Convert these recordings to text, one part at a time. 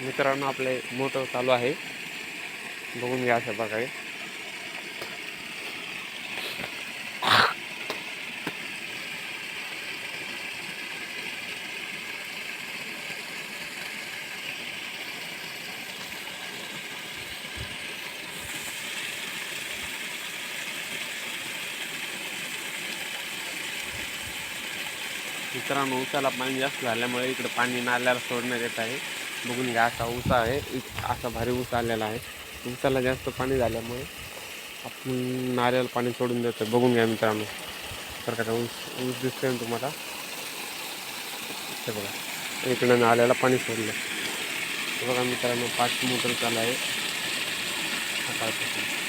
मित्रांनो आपले मोटर चालू आहे. बघून घ्या अशा प्रकारे. मित्रांनो उसाला पाणी जास्त झाल्यामुळे इकडे पाणी नाल्याला सोडण्यात येत आहे. बघून घ्या असा ऊस आहे. असा भारी ऊस आलेला आहे. ऊसाला जास्त पाणी झाल्यामुळे आपण नारळ पाणी सोडून देतो बघून घ्या मित्रांनो. तर ऊस ऊस दिसतोय ना तुम्हाला? हे बघा. इकडं नाल्याला पाणी सोडलं बघा मित्रांनो पाच मोटर चालू आहे. सकाळपासून.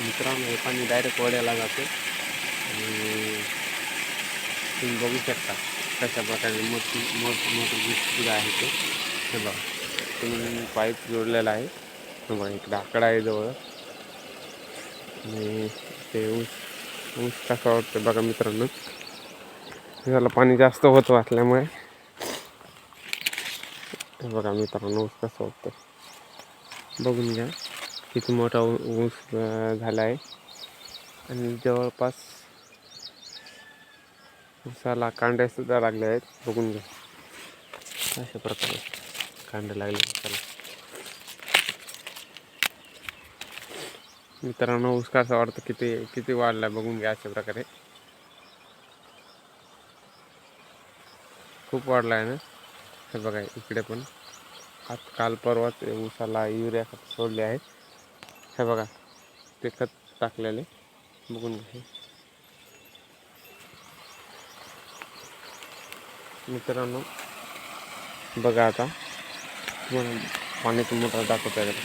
मित्रांनो हे पाणी डायरेक्ट वड्याला जाते. आणि तुम्ही बघू शकता कशा प्रकारे मोठी मोठ मोठी दिसत आहे ते. हे बघा तुम्ही पाईप जोडलेला आहे. हे बघा इकडे आकडा आहे जवळ. आणि ते ऊस ऊस कसा वाटतं बघा मित्रांनो. त्याला पाणी जास्त होत वाटल्यामुळे बघा मित्रांनो ऊस कसं वाटतं बघून घ्या. किती मोठा ऊस झाला आहे. आणि जवळपास ऊसाला कांड्यासुद्धा लागले लागल्या आहेत. बघून घ्या. अशा प्रकारे कांडे लागले ऊसाला. मित्रांनो ऊस कसा वाटतं किती किती वाढला बघून घ्या अशा प्रकारे. खूप वाढला आहे ना? हे बघा इकडे पण. आज काल परवाच ऊसाला युरिया खत सोडले आहे हे बघा ते खत टाकलेले. बघून घे मित्रांनो बघा आता. तुम्हाला पाण्याचं मोटर दाखवता येईल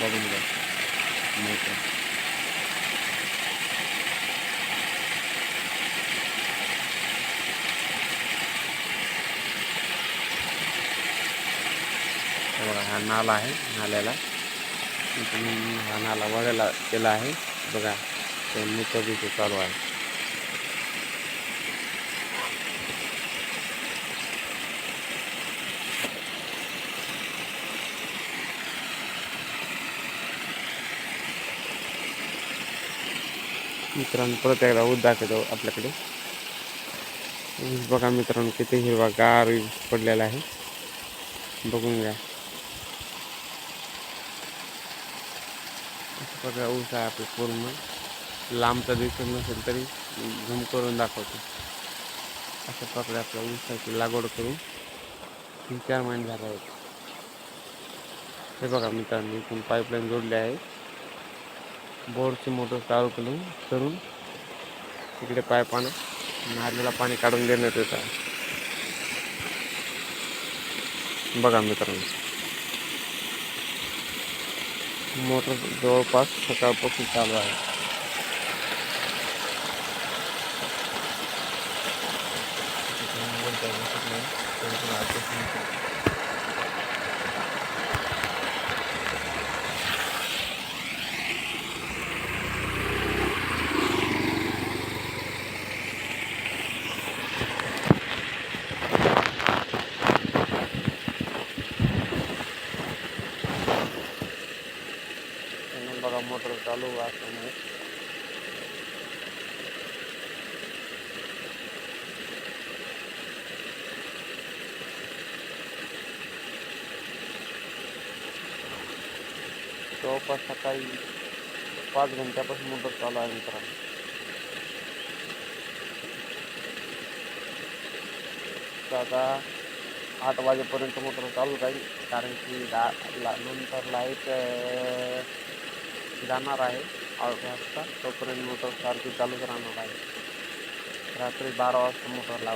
बघून घ्या. मोठं हा नाला आहे नाल्याला. इथून हा नाला वळायला केला आहे. बघा ते मीटर तिथे चालू आहे. मित्रांनो परत एकदा ऊस दाखवतो आपल्याकडे. ऊस बघा मित्रांनो किती हिरवा गार पडलेला आहे. बघून घ्या. अशा प्रकारे ऊस आहे आपलं पूर्ण लांबचा दिसत नसेल तरी झूम करून दाखवतो. अशा प्रकारे आपल्या ऊसाची लागवड करून तीन चार महिने झाले आहेत. हे बघा मित्रांनो इथून पाईपलाईन जोडली आहे. बोरची मोटर चालू करून करून तिकडे पाईपानं नारलेला पाणी काढून देण्यात येत आहे. बघा मित्रांनो. मोटर जवळपास सकाळपासून चालू आहे म्हणून बघा मोटर चालू असल्यामुळे जवळपास सकाळी पाच घंट्यापासून मोटर चालू आहे मित्रांनो तर आता आठ वाजेपर्यंत मोटर चालू राहील कारण की दा ला नंतर लाइट जाणार आहे. अर्धा वाजता. तोपर्यंत मोटर सारखी चालूच राहणार आहे. रात्री बारा वाजता मोटर लावली